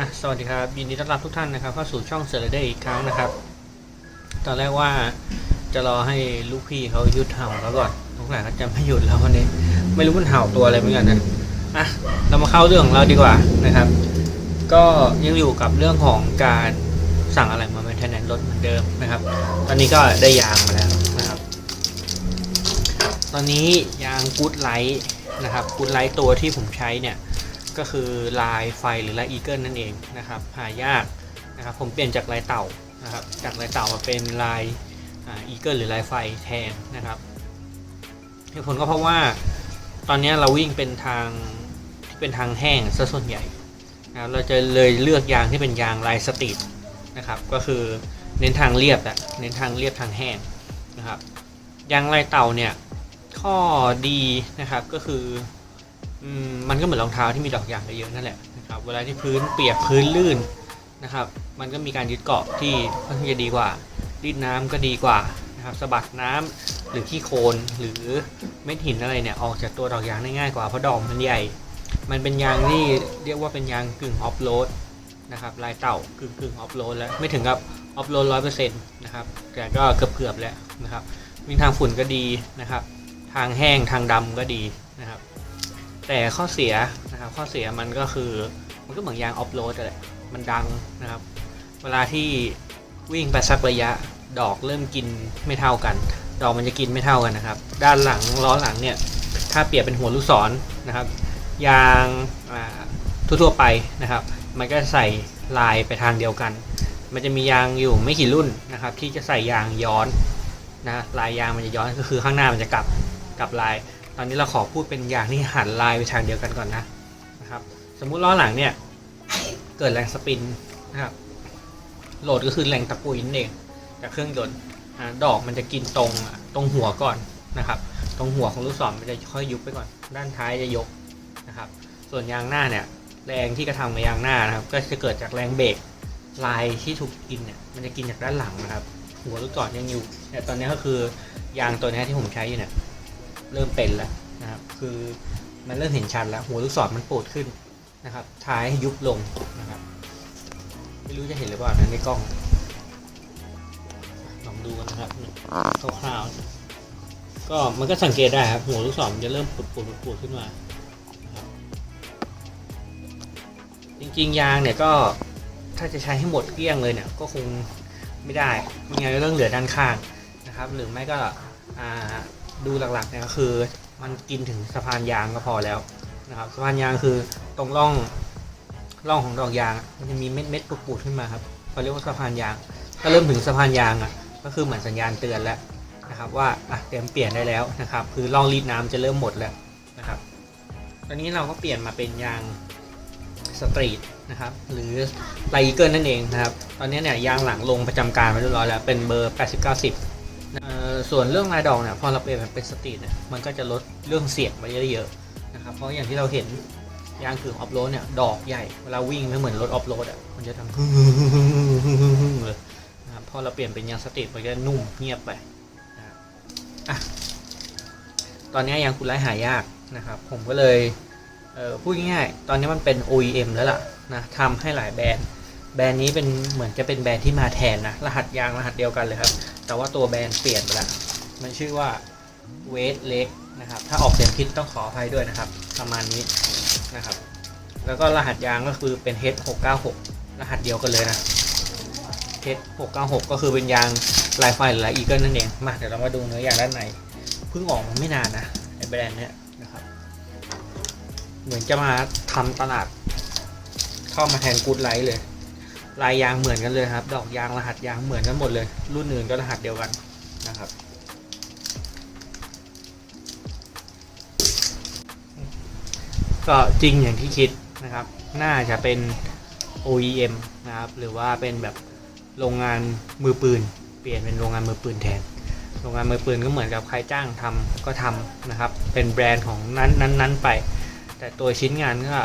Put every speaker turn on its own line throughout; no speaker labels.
อะสวัสดีครับยินดีต้อนรับทุกท่านนะครับเข้าสู่ช่องเซอร์เดย์อีกครั้งนะครับ ตอนแรกว่าจะรอให้ลูกพี่เขาหยุดเห่าแล้วก่อนทุกหลายเขาจะไม่หยุดแล้ววันนี้ไม่รู้มันเห่าตัวอะไรเหมือนกันนะอะเรามาเข้าเรื่องของเราดีกว่านะครับ ก็ยังอยู่กับเรื่องของการสั่งอะไรมาเป็นแทนรถเหมือนเดิมนะครับ ตอนนี้ก็ได้ยางมาแล้วนะครับ ตอนนี้ยางกูดไลท์นะครับกูดไลท์ตัวที่ผมใช้เนี่ย ก็คือลายไฟหรือลายอีเกิลนั่นเองนะครับหายากนะครับผมเปลี่ยนจากลายเต่านะครับจากลายเต่ามาเป็นลายอีเกิลหรือลายไฟแทนนะครับเหตุผลก็เพราะว่าตอนนี้เราวิ่งเป็นทางที่เป็นทางแห้งซะส่วนใหญ่นะครับเราจะเลยเลือกยางที่เป็นยางลายสตรีทนะครับก็คือเน้นทางเรียบอะเน้นทางเรียบทางแห้งนะครับยางลายเต่าเนี่ยข้อดีนะครับก็คือ อืมมันก็เหมือนรองเท้าที่มีดอกยางเยอะๆนั่นแหละนะครับเวลาที่พื้นเปียกพื้นลื่นนะครับ มันก็มีการยึดเกาะที่ค่อนข้างจะดีกว่ารีดน้ำก็ดีกว่านะครับสะบัดน้ำหรือขี้โคลนหรือเม็ดหินอะไรเนี่ยออกจากตัวดอกยางได้ง่ายกว่าเพราะดอกมันใหญ่ มันเป็นยางที่เรียกว่าเป็นยางกึ่งออฟโรดนะครับลายเต่ากึ่งกึ่งออฟโรดแล้วไม่ถึงกับออฟโรดร้อยเปอร์เซ็นต์นะครับแต่ก็เกือบเกือบๆแล้วนะครับวิ่งทางฝุ่นก็ดีนะครับ ทางแห้งทางดำก็ดีนะครับ แต่ข้อเสียนะครับข้อเสียมันก็คือมันก็เหมือนยางออฟโรดแหละมันดังนะครับ เวลาที่วิ่งไปสักระยะดอกเริ่มกินไม่เท่ากัน ดอกมันจะกินไม่เท่ากันนะครับ ด้านหลังล้อหลังเนี่ยถ้าเปรียบเป็นหัวลูกศรนะครับ ยางทั่วๆไปนะครับ มันก็ใส่ลายไปทางเดียวกัน มันจะมียางอยู่ไม่กี่รุ่นนะครับ ที่จะใส่ยางย้อนนะลายยางมันจะย้อนก็คือข้างหน้ามันจะกลับกลับลาย ตอนนี้เราขอพูดเป็นอย่างที่หันลายไปทางเดียวกันก่อนนะนะครับ สมมุติล้อหลังเนี่ยเกิดแรงสปินนะครับโหลดก็คือแรงตะปุยนั่นเองจากเครื่องยนต์ดอกมันจะกินตรงตรงหัวก่อนนะครับ ตรงหัวของลูกศรมันจะค่อยยุบไปก่อน ด้านท้ายจะยกนะครับ ส่วนยางหน้าเนี่ยแรงที่กระทำกับยางหน้านะครับ ก็จะเกิดจากแรงเบรกลายที่ถูกกินเนี่ยมันจะกินจากด้านหลังนะครับ หัวลูกศรยังอยู่แต่ตอนนี้ก็คือยางตัวนี้ที่ผมใช้อยู่เนี่ย เริ่มเป็นแล้วนะครับคือมันเริ่มเห็นชัดแล้วหัวลูกศรมันปูดขึ้นนะครับ ท้ายยุบลงนะครับ ไม่รู้จะเห็นหรือเปล่านะในกล้องลองดูกันนะครับคร่าวๆก็มันก็สังเกตได้ครับ หัวลูกศรมันจะเริ่มปูดปูดปูดขึ้นมาจริงๆยางเนี่ยก็ถ้าจะใช้ให้หมดเกลี้ยงเลยเนี่ยก็คงไม่ได้ไม่งั้นก็ต้องเหลือด้านข้างนะครับ หรือไม่ก็อ่า ดูหลักๆเนี่ยก็คือ มันกินถึงสะพานยางก็พอแล้วนะครับสะพานยางคือตรงร่องร่องของดอกยางมันจะมีเม็ดเม็ดๆปูดๆขึ้นมาครับเขาเรียกว่าสะพานยาง ถ้าเริ่มถึงสะพานยางอะก็คือเหมือนสัญญาณเตือนแล้วนะครับ ว่าอะเตรียมเปลี่ยนได้แล้วนะครับ คือร่องรีดน้ำจะเริ่มหมดแล้วนะครับ ตอนนี้เราก็เปลี่ยนมาเป็นยางสตรีทนะครับหรือไลเกิลนั่นเองนะครับ ตอนนี้เนี่ยยางหลังลงประจำการไปเรียบร้อยแล้วเป็นเบอร์80 90 ส่วนเรื่องลายดอกเนี่ยพอเราเปลี่ยนเป็นสตรีทเนี่ยมันก็จะลดเรื่องเสียงไปได้เยอะนะครับเพราะอย่างที่เราเห็นยางคือออฟโรดเนี่ยดอกใหญ่เวลาวิ่งไม่เหมือนรถออฟโรดอะมันจะทำเลยนะครับพอเราเปลี่ยนเป็นยางสตรีทมันก็นุ่มเงียบไปนะครับอะตอนนี้ยางคุณไล่หายากนะครับ ผมก็เลยเออพูดง่ายๆตอนนี้มันเป็น OEM แล้วล่ะนะทำให้หลายแบรนด์แบรนด์นี้เป็นเหมือนจะเป็นแบรนด์ที่มาแทนนะรหัสยางรหัสเดียวกันเลยครับ แต่ว่าตัวแบรนด์เปลี่ยนไปแล้ว มันชื่อว่าเวทเล็กนะครับ ถ้าออกเสียงผิดต้องขออภัยด้วยนะครับ ประมาณนี้นะครับ แล้วก็รหัสยางก็คือเป็น H696 รหัสเดียวกันเลยนะ H696 ก็คือเป็นยางลายไฟหรือลายอีเกิลนั่นเอง มาเดี๋ยวเรามาดูเนื้อยางด้านในเพิ่งออกมาไม่นานนะไอแบรนด์เนี้ยนะครับ เหมือนจะมาทำตลาดเข้ามาแทนกูดไลท์เลย ลายยางเหมือนกันเลยครับ ดอกยางรหัสยางเหมือนกันหมดเลย รุ่นอื่นก็รหัสเดียวกันนะครับก็จริงอย่างที่คิดนะครับ น่าจะเป็น OEM นะครับ หรือว่าเป็นแบบโรงงานมือปืน เปลี่ยนเป็นโรงงานมือปืนแทน โรงงานมือปืนก็เหมือนกับใครจ้างทำก็ทำนะครับ เป็นแบรนด์ของนั้นนั้นนั้นไป แต่ตัวชิ้นงานก็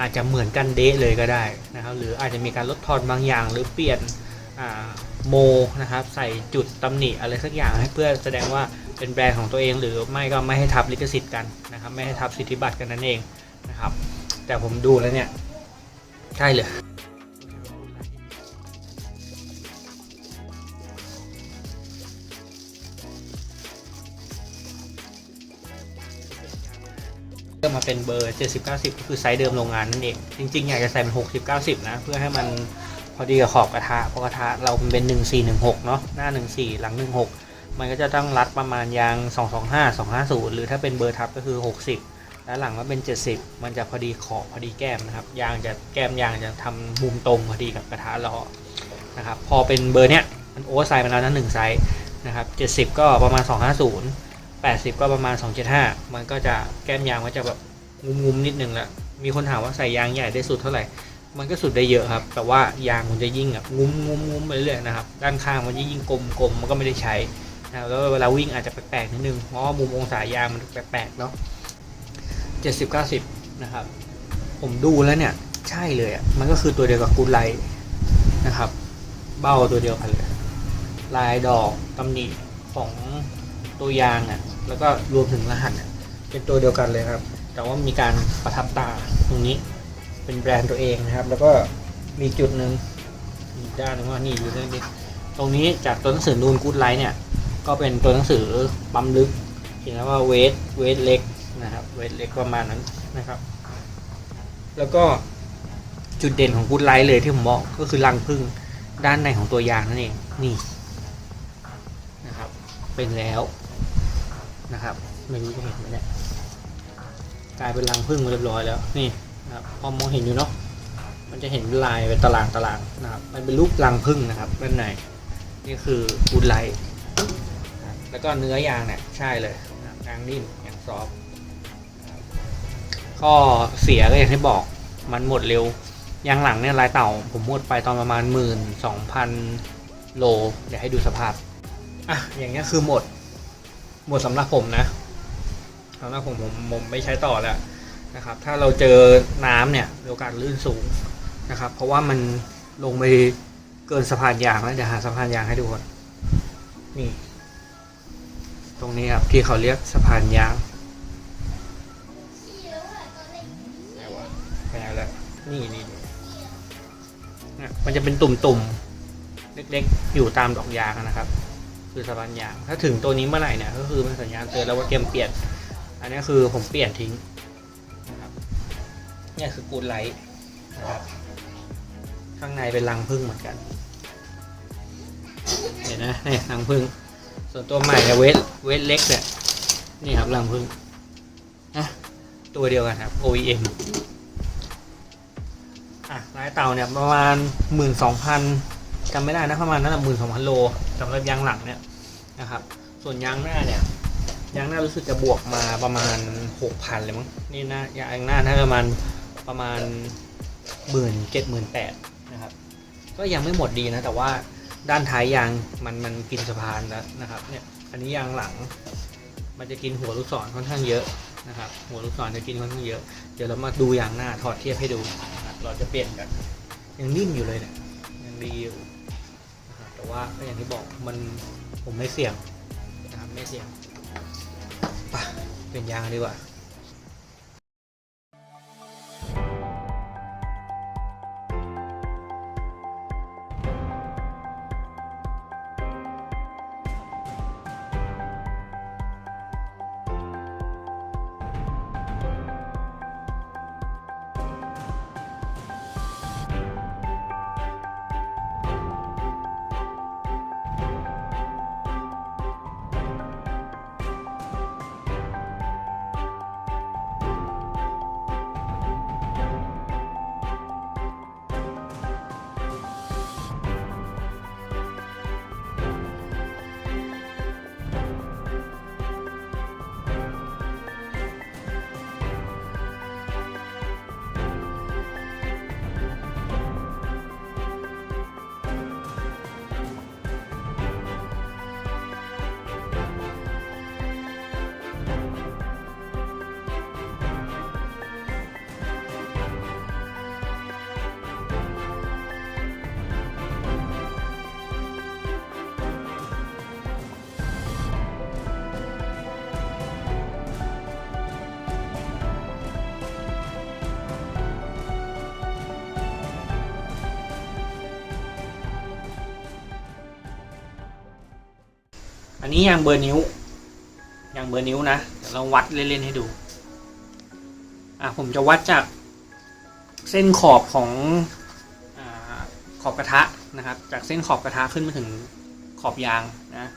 อาจจะเหมือนกันเดะเลยก็ได้นะครับ หรืออาจจะมีการลดทอนบางอย่างหรือเปลี่ยนโมนะครับใส่จุดตำหนิอะไรสักอย่างให้เพื่อแสดงว่าเป็นแบรนด์ของตัวเองหรือไม่ก็ไม่ให้ทับลิขสิทธิ์กันนะครับไม่ให้ทับสิทธิบัตรกันนั่นเองนะครับ แต่ผมดูแล้วเนี่ยใช่เลย มาเป็นเบอร์ 70 90 ก็คือไซส์เดิมโรงงานนั่นเอง จริงๆ อยากจะใส่เป็น 60 90 นะ เพื่อให้มันพอดีกับขอบกระทะ เพราะกระทะเราเป็น 1416 เนาะหน้า 14 หลัง 16 มันก็จะต้องรัดประมาณยาง 225 250 หรือถ้าเป็นเบอร์ทับก็คือ 60 แล้วหลังก็เป็น 70 มันจะพอดีขอบพอดีแก้มนะครับ ยางจะแก้มยางจะทำมุมตรงพอดีกับกระทะล้อนะครับ พอเป็นเบอร์เนี้ยมันโอเวอร์ไซส์มาแล้วนะหนึ่งไซส์นะครับ 70 ก็ประมาณ 250 80 ก็ประมาณ 275 มันก็จะแก้มยางมันจะแบบงุมๆนิดนึงแหละมีคนถามว่าใส่ยางใหญ่ได้สุดเท่าไหร่ มันก็สุดได้เยอะครับ แต่ว่ายางมันจะยิ่งแบบงุ้มงุ้มงุ้มไปเรื่อยๆนะครับ ด้านข้างมันจะยิ่งกลมกลมมันก็ไม่ได้ใช้นะแล้วเวลาวิ่งอาจจะแปลกๆนิดนึง เพราะว่ามุมองศายางมันแปลกๆเนาะ70 90 นะครับ ผมดูแล้วเนี่ย ใช่เลยอะ มันก็คือตัวเดียวกับกูไลนะครับ เบ้าตัวเดียวกันเลย ลายดอกตำหนิของ ตัวยางอะแล้วก็รวมถึงรหัสอะเป็นตัวเดียวกันเลยครับ แต่ว่ามีการประทับตาตรงนี้ เป็นแบรนด์ตัวเองนะครับ แล้วก็มีจุดหนึ่งอีกด้านหนึงว่านี่อยู่ตรงนี้ตรงนี้จากตัวหนังสือนูนกูดไลท์เนี่ย ก็เป็นตัวหนังสือปั๊มลึกเขียนว่าเวทเวทเล็กนะครับเวทเล็กประมาณนั้นนะครับ แล้วก็จุดเด่นของกูดไลท์เลยที่ผมบอกก็คือรังพึ่งด้านในของตัวยางนั่นเองนี่นะครับ เป็นแล้ว นะครับ ไม่รู้จะเห็นไหมเนี่ยกลายเป็นรังพึ่งมาเรียบร้อยแล้วนี่นะครับพอมองเห็นอยู่เนาะมันจะเห็นลายเป็นตารางตารางนะครับ มันเป็นรูปรังพึ่งนะครับด้านในนี่คือกูดไลท์แล้วก็เนื้อยางเนี่ยใช่เลยนะยางนิ่มยางซอฟต์นะครับข้อเสียก็อย่างที่บอกมันหมดเร็วยางหลังเนี่ยลายเต่า ผมหมดไปตอนประมาณหมื่นสองพันโล เดี๋ยวให้ดูสภาพอะอย่างเงี้ยคือหมด หมดสำหรับผมนะสำหรับผมผมผมไม่ใช้ต่อแล้วนะครับ ถ้าเราเจอน้ำเนี่ยมีโอกาสลื่นสูงนะครับ เพราะว่ามันลงไปเกินสะพานยางแล้วเดี๋ยวหาสะพานยางให้ดูก่อนนี่ ตรงนี้ครับที่เขาเรียกสะพานยางไหนวแล้วนี่นี่นี่ยมันจะเป็นตุ่มๆเล็กๆอยู่ตามดอกยางนะครับ คือสะพานยางถ้าถึงตัวนี้เมื่อไหร่เนี่ยก็คือมันสัญญาณเตือนแล้วว่าเตรียมเปลี่ยน อันนี้คือผมเปลี่ยนทิ้งนะครับเนี่ยคือกูดไลท์นะครับข้างในเป็นรังพึ่งเหมือนกันเห็นนะนี่รังพึ่งส่วนตัวใหม่เนี่ยเวทเวทเล็กเนี่ยนี่ครับรังพึ่งนะตัวเดียวกันครับ OEM อะลายเต่าเนี่ยประมาณหมื่นสองพัน จำไม่ได้นะประมาณนั้นหมื่นสองพันโลสำหรับยางหลังเนี่ยนะครับ ส่วนยางหน้าเนี่ยยางหน้ารู้สึกจะบวกมาประมาณหกพันเลยมั้งนี่นะยางหน้าถ้าประมาณประมาณหมื่นเจ็ดหมื่นแปดนะครับ ก็ยังไม่หมดดีนะ แต่ว่าด้านท้ายยางมันมันกินสะพานแล้วนะครับเนี่ยอันนี้ยางหลัง มันจะกินหัวลูกศรค่อนข้างเยอะนะครับ หัวลูกศรจะกินค่อนข้างเยอะเดี๋ยวเรามาดูยางหน้าถอดเทียบให้ดู เราจะเปลี่ยนกันยังนิ่มอยู่เลยเนี่ยยังดีอยู่ แต่ว่าก็อย่างที่บอกมันผมไม่เสี่ยงนะครับไม่เสี่ยงไปเปลี่ยนยางดีกว่า อันนี้ยางเบอร์นิ้วยางเบอร์นิ้วนะเดี๋ยวเราวัดเล่นๆให้ดู อะผมจะวัดจากเส้นขอบของอขอบกระทะนะครับ จากเส้นขอบกระทะขึ้นมาถึงขอบยางนะ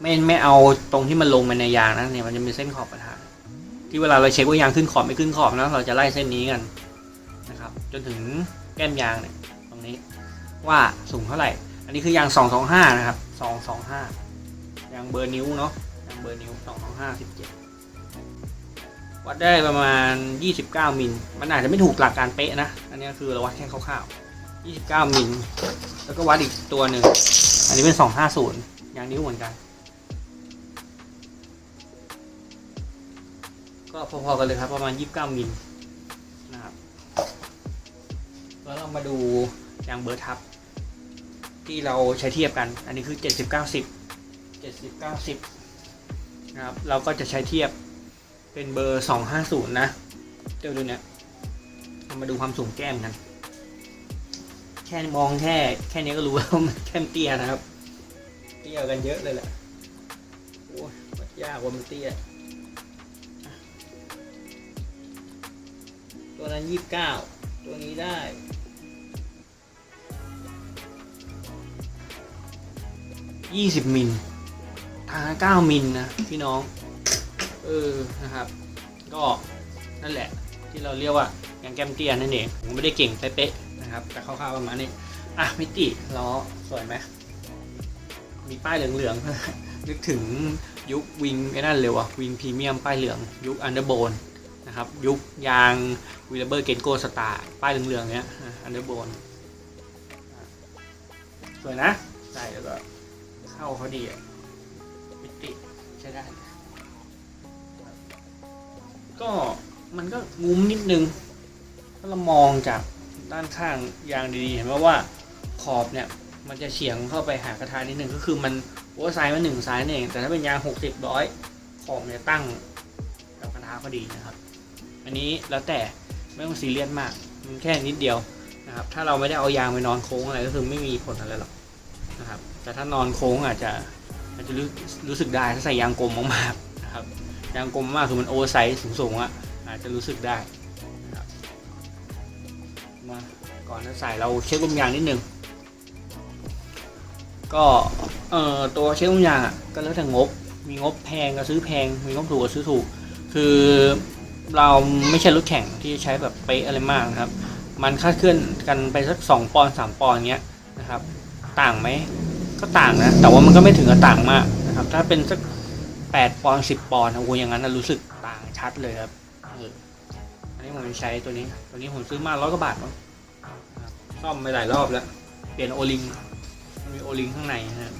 ไม่ไม่เอาตรงที่มันลงมาในยางนะเนี่ยมันจะมีเส้นขอบกระทะที่เวลาเราเช็คว่ายางขึ้นขอบไม่ขึ้นขอบนะเราจะไล่เส้นนี้กันนะครับ จนถึงแก้มยางเนี่ยตรงนี้ว่าสูงเท่าไหร่ อันนี้คือยาง 225 นะครับ 225 ยางเบอร์นิ้วเนาะยางเบอร์นิ้ว225 17วัดได้ประมาณ 29 มิล มันอาจจะไม่ถูกหลักการเป๊ะนะ อันนี้คือเราวัดแค่คร่าวๆ 29 มิล แล้วก็วัดอีกตัวหนึ่ง อันนี้เป็น 250ยางนิ้วเหมือนกัน ก็พอๆกันเลยครับประมาณ 29 มิลนะครับ แล้วเรามาดูยางเบอร์ทับ ที่เราใช้เทียบกัน อันนี้คือ70 90 70 90นะครับเราก็จะใช้เทียบเป็นเบอร์ 250 นะเดี๋ยวดูเนี่ยเรามาดูความสูงแก้มกัน แค่มองแค่แค่นี้ก็รู้แล้วว่ามันแค่มเตี้ยนะครับ เตี้ยกันเยอะเลยแหละโอ้ยวัดยากว่ามันเตี้ย ตัวนั้น 29 ตัวนี้ได้20มิลทาง 9มิลนะพี่น้อง เออนะครับ ก็นั่นแหละที่เราเรียกว่าอย่างแกมเตี้ยนนั่นเองผมไม่ได้เก่งเป๊ะๆนะครับ แต่คร่าวๆประมาณนี้ อะมิติล้อสวยไหมมีป้ายเหลืองๆ นึกถึงยุควิงไอ้นั่นเลยว่ะวิงพรีเมียมป้ายเหลือง ยุคอันเดอร์โบนนะครับ ยุคยางวิลเบอร์เกนโกสตาร์ป้ายเหลืองๆเนี้ยอันเดอร์โบนสวยนะ ใช่แล้วก็เข้าเขาดีอะ ได้ ก็มันก็งุ้มนิดนึง ถ้าเรามองจากด้านข้างยางดีๆ เห็นไหมว่าขอบเนี่ย มันจะเฉียงเข้าไปหากระทะนิดนึงก็คือมันโอ้ไซส์มันหนึ่งไซส์เองแต่ถ้าเป็นยางหกสิบร้อยขอบเนี่ยตั้งกับกระทะพอดีนะครับ อันนี้แล้วแต่ไม่ต้องซีเรียสมากมันแค่นิดเดียวนะครับ ถ้าเราไม่ได้เอายางไปนอนโค้งอะไรก็คือไม่มีผลอะไรหรอกนะครับ แต่ถ้านอนโค้งอาจจะ อาจจะรู้รู้สึกได้ถ้าใส่ยางกลมมากๆนะครับยางกลมมากคือมันโอเวอร์ไซส์สูงๆอะอาจจะรู้สึกได้นะครับมาก่อนจะใส่เราเช็คลมยางนิดนึงก็เอ่อตัวเช็คลมยางอะก็แล้วแต่งบ มีงบแพงก็ซื้อแพงมีงบถูกก็ซื้อถูก คือเราไม่ใช่รถแข่งที่ใช้แบบเป๊ะอะไรมากนะครับ มันคาดเคลื่อนกันไปสักสองปอนด์สามปอนด์เงี้ยนะครับ ต่างไหม ก็ต่างนะ แต่ว่ามันก็ไม่ถึงกับต่างมากนะครับ ถ้าเป็นสักแปดปอนสิบปอนด์โอ้โหอย่างนั้นนะรู้สึกต่างชัดเลยครับเอออันนี้ผมใช้ตัวนี้ ตัวนี้ผมซื้อมาร้อยกว่าบาทมั้งนะซ่อมไปหลายรอบแล้ว เปลี่ยนโอลิงมันมีโอลิงข้างในนะฮะ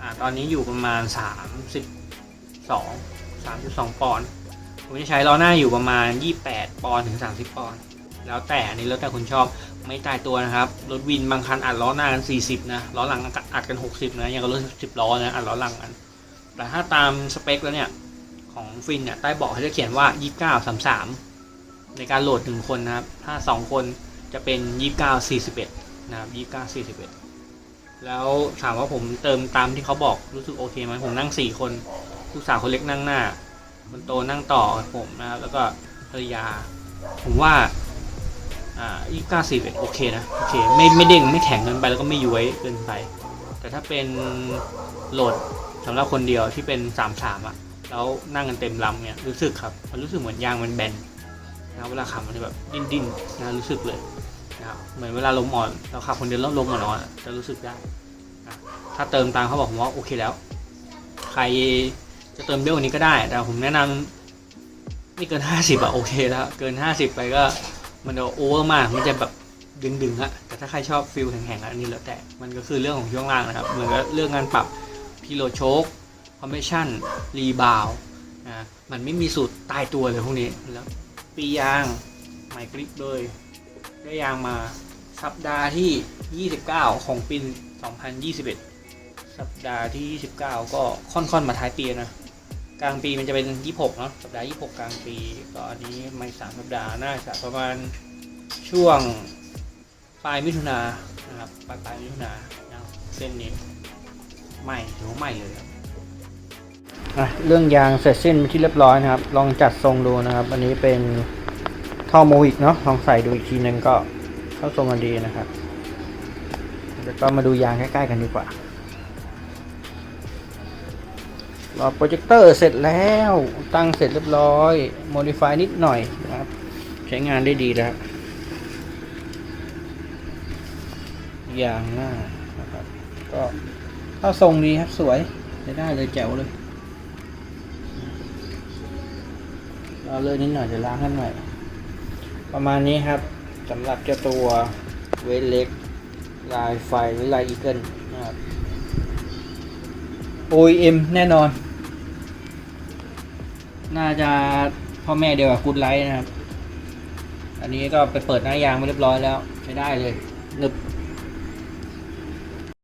อ่าตอนนี้อยู่ประมาณสามสิบสองสามสิบสองปอนด์ผมจะใช้ล้อหน้าอยู่ประมาณยี่แปดปอนด์ถึงสามสิบปอนด์ แล้วแต่อันนี้แล้วแต่คนชอบไม่ตายตัวนะครับ รถวินบางคันอัดล้อหน้ากันสี่สิบนะล้อหลังอัดกันหกสิบนะอย่างกับรถสิบล้อนะอัดล้อหลังกัน แต่ถ้าตามสเปคแล้วเนี่ย ของฟินเนี่ยใต้เบาะเขาจะเขียนว่ายี่สิบเก้าสามสามในการโหลดหนึ่งคนนะครับ ถ้าสองคนจะเป็นยี่สิบเก้าสี่สิบเอ็ดนะครับยี่สิบเก้าสี่สิบเอ็ดแล้วถามว่าผมเติมตามที่เขาบอกรู้สึกโอเคไหมผมนั่งสี่คนลูกสาวคนเล็กนั่งหน้าคนโตนั่งต่อผมนะครับแล้วก็ภรรยา ผมว่า อ่ายี่เก้าสิบเอ็ดโอเคนะ โอเค ไม่ไม่เด้งไม่แข็งเกินไปแล้วก็ไม่ย้วยเกินไป แต่ถ้าเป็นโหลดสำหรับคนเดียวที่เป็นสามสามอะ แล้วนั่งกันเต็มลำเนี่ยรู้สึกครับ มันรู้สึกเหมือนยางมันแบนนะเวลาขับมันจะแบบดิ้นดิ้นนะรู้สึกเลยนะครับเหมือนเวลาลมอ่อนเราขับคนเดียวแล้วลมอ่อนๆจะรู้สึกได้นะถ้าเติมตามเขาบอกผมว่าโอเคแล้ว ใครจะเติมเยอะกว่านี้ก็ได้ แต่ผมแนะนำไม่เกินห้าสิบอะโอเคแล้ว เกินห้าสิบไปก็ มันจะโอเวอร์มาก มันจะแบบดึงๆอะแต่ถ้าใครชอบฟิลแข็งๆอันนี้แล้วแต่ มันก็คือเรื่องของช่วงล่างนะครับ เหมือนกับเรื่องการปรับพิโลโชคคอมเพรสชันรีบาวนะมันไม่มีสูตรตายตัวเลยพวกนี้แล้วปียางใหม่กริปเลย ได้ยางมาสัปดาห์ที่ 29 ของปี 2021 สัปดาห์ที่ 29 ก็ค่อนๆมาท้ายปีนะ กลางปีมันจะเป็น 26เนาะสัปดาห์ 26 กลางปี ก็อันนี้ไม่สามสัปดาห์น่าจะประมาณช่วงปลายมิถุนานะครับปลายปลายมิถุนาเส้นนี้ใหม่ถือว่าใหม่เลยครับเรื่องยางเสร็จสิ้นเป็นที่เรียบร้อยนะครับ ลองจัดทรงดูนะครับ อันนี้เป็นท่อโมวิกเนาะลองใส่ดูอีกทีนึงก็เข้าทรงกันดีนะครับแล้วก็มาดูยางใกล้ๆกันดีกว่า รอโปรเจคเตอร์เสร็จแล้ว ตั้งเสร็จเรียบร้อย โมดิฟายนิดหน่อยนะครับ ใช้งานได้ดีแล้วยางหน้านะครับ ก็เข้าทรงดีครับสวยใช้ได้เลยแจ๋วเลย เราเลยนิดหน่อยจะล้างให้หน่อย ประมาณนี้ครับสำหรับเจ้าตัวเวทเล็ก ลายไฟหรือลายอีเกิลนะครับ OEM แน่นอน น่าจะพ่อแม่เดียวกับกูดไลท์นะครับ อันนี้ก็ไปเปิดหน้ายางมาเรียบร้อยแล้ว ใช้ได้เลยนึบ